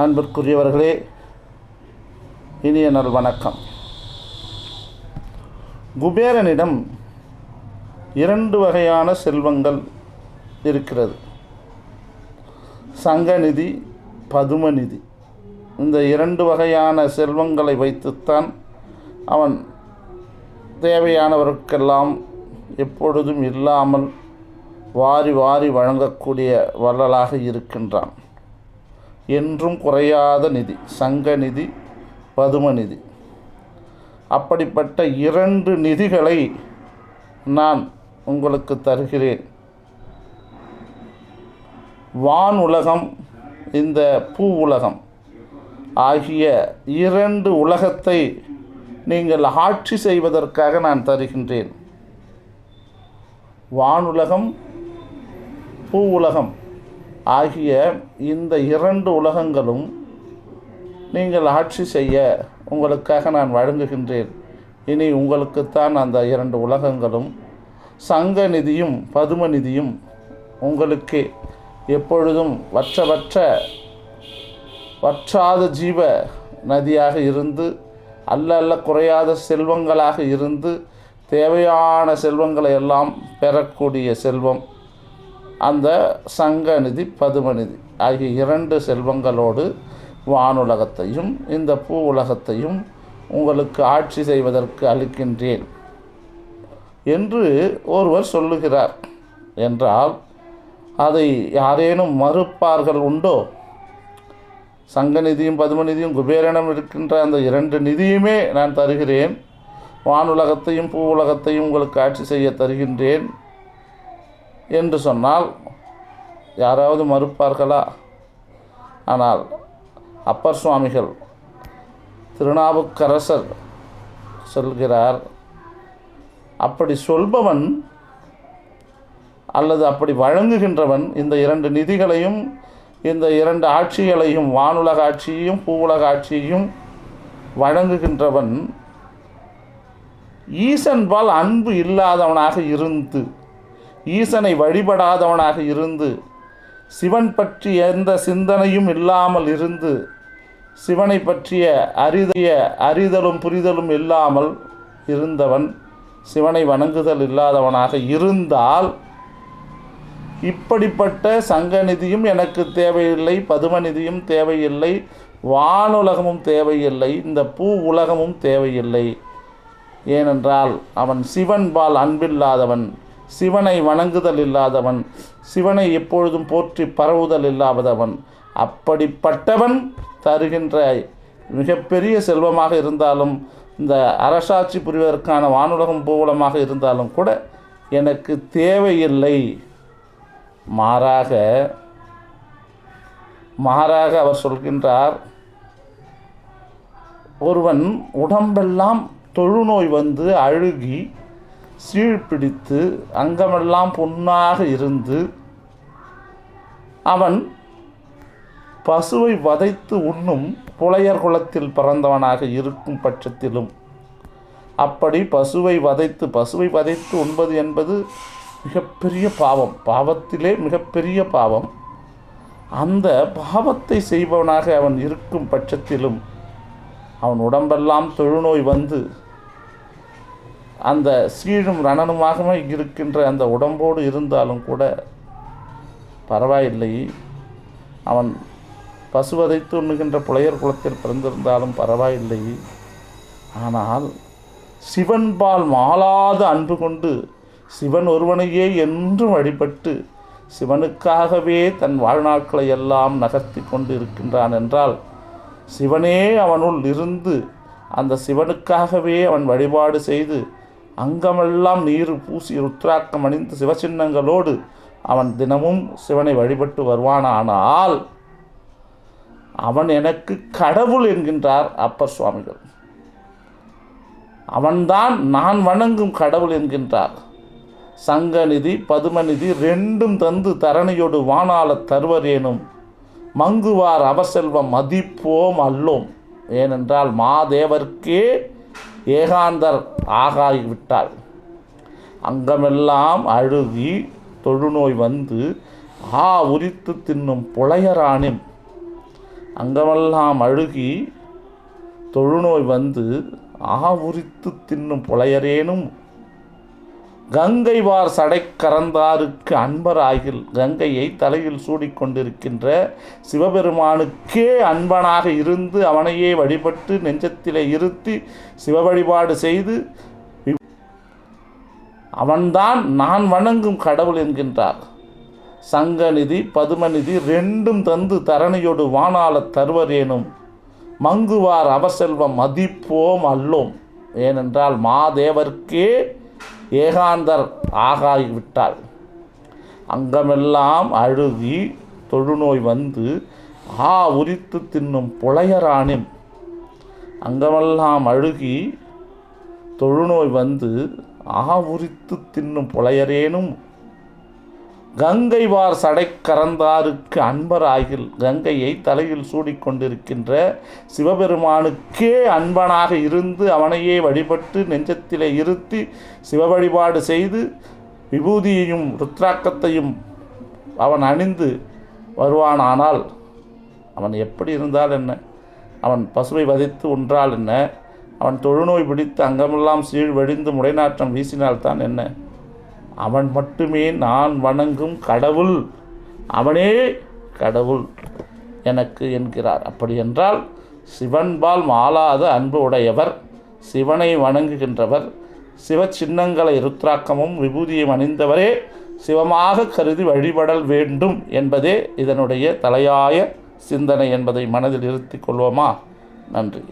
அன்பிற்குரியவர்களே இனிய நல் வணக்கம். குபேரனிடம் இரண்டு வகையான செல்வங்கள் இருக்கிறது. சங்கநிதி பதுமநிதி இந்த இரண்டு வகையான செல்வங்களை வைத்துத்தான் அவன் தேவையானவருக்கெல்லாம் எப்பொழுதும் இல்லாமல் வாரி வாரி வழங்கக்கூடிய வள்ளலாக இருக்கின்றான். என்றும் குறையாத நிதி சங்க நிதி பதும நிதி. அப்படிப்பட்ட இரண்டு நிதிகளை நான் உங்களுக்கு தருகிறேன். வான் உலகம் இந்த பூ உலகம் ஆகிய இரண்டு உலகத்தை நீங்கள் ஆட்சி செய்வதற்காக நான் தருகின்றேன். வானுலகம் பூ உலகம். ஆகிய இந்த இரண்டு உலகங்களும் நீங்கள் ஆட்சி செய்ய உங்களுக்காக நான் வழங்குகின்றேன். இனி உங்களுக்குத்தான் அந்த இரண்டு உலகங்களும் சங்க நிதியும் பதும நிதியும் உங்களுக்கு. எப்பொழுதும் வற்றவற்ற வற்றாத ஜீவ நதியாக இருந்து அல்ல அல்ல குறையாத செல்வங்களாக இருந்து தேவையான செல்வங்களை எல்லாம் பெறக்கூடிய செல்வம். அந்த சங்க நிதி பதும நிதி ஆகிய இரண்டு செல்வங்களோடு வானுலகத்தையும் இந்த பூ உலகத்தையும் உங்களுக்கு ஆட்சி செய்வதற்கு அளிக்கின்றேன் என்று ஒருவர் சொல்லுகிறார். என்றால் அதை யாரேனும் மறுப்பார்கள் உண்டோ? சங்க நிதியும் பதும நிதியும் குபேரனம் இருக்கின்ற அந்த இரண்டு நிதியுமே நான் தருகிறேன். வானுலகத்தையும் பூ உலகத்தையும் உங்களுக்கு ஆட்சி செய்ய தருகின்றேன். என்று சொன்னால் யாராவது மறுப்பார்களா? ஆனால் அப்பர் சுவாமிகள் திருநாவுக்கரசர் சொல்கிறார் அப்படி சொல்பவன் அல்லது அப்படி வழங்குகின்றவன் இந்த இரண்டு நிதிகளையும் இந்த இரண்டு ஆட்சிகளையும் வானுலக ஆட்சியையும் பூவுலக ஆட்சியையும் வழங்குகின்றவன் ஈசன்பால் அன்பு இல்லாதவனாக இருந்து ஈசனை வழிபடாதவனாக இருந்து சிவன் பற்றி எந்த சிந்தனையும் இல்லாமல் இருந்து சிவனை பற்றிய அறிதிய அறிதலும் புரிதலும் இல்லாமல் இருந்தவன் சிவனை வணங்குதல் இல்லாதவனாக இருந்தால் இப்படிப்பட்ட சங்க நிதியும் எனக்கு தேவையில்லை பதும நிதியும் தேவையில்லை வானுலகமும் தேவையில்லை இந்த பூ உலகமும் தேவையில்லை. ஏனென்றால் அவன் சிவன்பால் அன்பில்லாதவன். சிவனை வணங்குதல் இல்லாதவன் சிவனை எப்பொழுதும் போற்றி பரவுதல் இல்லாதவன் அப்படிப்பட்டவன் தருகின்ற மிகப்பெரிய செல்வமாக இருந்தாலும் இந்த அரசாட்சி புரிவதற்கான வானுலகம் பூவலமாக இருந்தாலும் கூட எனக்கு தேவையில்லை. மாறாக மாறாக அவர் சொல்கின்றார் ஒருவன் உடம்பெல்லாம் தொழுநோய் வந்து அழுகி சீழ்பிடித்து அங்கமெல்லாம் புண்ணாக இருந்து அவன் பசுவை வதைத்து உண்ணும் புலையர் குலத்தில் பிறந்தவனாக இருக்கும் பட்சத்திலும் அப்படி பசுவை வதைத்து பசுவை வதைத்து உண்பது என்பது மிகப்பெரிய பாவம். பாவத்திலே மிகப்பெரிய பாவம். அந்த பாவத்தை செய்பவனாக அவன் இருக்கும் பட்சத்திலும் அவன் உடம்பெல்லாம் தொழுநோய் வந்து அந்த சீழும் ரணனுமாகவும் இருக்கின்ற அந்த உடம்போடு இருந்தாலும் கூட பரவாயில்லை. அவன் பசுவதை உண்ணுகின்ற புலையர் குலத்தில் பிறந்திருந்தாலும் பரவாயில்லை. ஆனால் சிவன்பால் மாளாத அன்பு கொண்டு சிவன் ஒருவனையே என்றும் வழிபட்டு சிவனுக்காகவே தன் வாழ்நாட்களை எல்லாம் நகர்த்தி கொண்டு இருக்கின்றான் என்றால் சிவனே அவனுள் இருந்து அந்த சிவனுக்காகவே அவன் வழிபாடு செய்து அங்கமெல்லாம் நீர் பூசி ருத்ராக்கம் அணிந்து சிவசின்னங்களோடு அவன் தினமும் சிவனை வழிபட்டு வருவானானால் அவன் எனக்கு கடவுள் என்கின்றார் அப்பர் சுவாமிகள். அவன்தான் நான் வணங்கும் கடவுள் என்கின்றார். சங்கநிதி பதுமநிதி ரெண்டும் தந்து தரணியோடு வானால தருவரேனும் மங்குவார் அவசெல்வம் மதிப்போம் அல்லோம். ஏனென்றால் மாதேவர்க்கே ஏகாந்தர் ஆகாகிவிட்டாள் அங்கமெல்லாம் அழுகி தொழுநோய் வந்து ஆ உரித்து தின்னும் புலையரானின் அங்கமெல்லாம் அழுகி தொழுநோய் வந்து ஆ உரித்து தின்னும் புலையரேனும். கங்கை வார் சடை கறந்தாருக்கு அன்பராகில் கங்கையை தலையில் சூடிக்கொண்டிருக்கின்ற சிவபெருமானுக்கே அன்பனாக இருந்து அவனையே வழிபட்டு நெஞ்சத்திலே இருத்தி சிவ வழிபாடு செய்து அவன்தான் நான் வணங்கும் கடவுள் என்கின்றார். சங்கநிதி பதுமநிதி ரெண்டும் தந்து தரணியோடு வானாளத் தருவரேனும். மங்குவார் அவர் செல்வம் மதிப்போம் அல்லோம். ஏனென்றால் மாதேவர்க்கே ஏகாந்தர் ஆகாகிவிட்டாள் அங்கமெல்லாம் அழுகி தொழுநோய் வந்து ஆ உரித்து தின்னும் புலையரானிம் அங்கமெல்லாம் அழுகி தொழுநோய் வந்து ஆ உரித்து தின்னும் புலையரேனும். கங்கை வார் சடை கறந்தாருக்கு அன்பராகில் கங்கையை தலையில் சூடிக்கொண்டிருக்கின்ற சிவபெருமானுக்கே அன்பனாக இருந்து அவனையே வழிபட்டு நெஞ்சத்திலே இருத்தி சிவ வழிபாடு செய்து விபூதியையும் ருத்ராக்கத்தையும் அவன் அணிந்து வருவானானால் அவன் எப்படி இருந்தால் என்ன? அவன் பசுவை வதைத்து உன்றால் என்ன? அவன் தொழுநோய் பிடித்து அங்கமெல்லாம் சீழ் வழிந்து முடைநாற்றம் வீசினால்தான் என்ன? அவன் மட்டுமே நான் வணங்கும் கடவுள். அவனே கடவுள் எனக்கு என்கிறார். அப்படி என்றால் சிவன்பால் மாலாத அன்பு உடையவர் சிவனை வணங்குகின்றவர் சிவ சின்னங்களை ருத்ராக்கமும் விபூதியும் அணிந்தவரே சிவமாக கருதி வழிபடல் வேண்டும் என்பதே இதனுடைய தலையாய சிந்தனை என்பதை மனதில் இருத்திக் கொள்வோமா? நன்றி.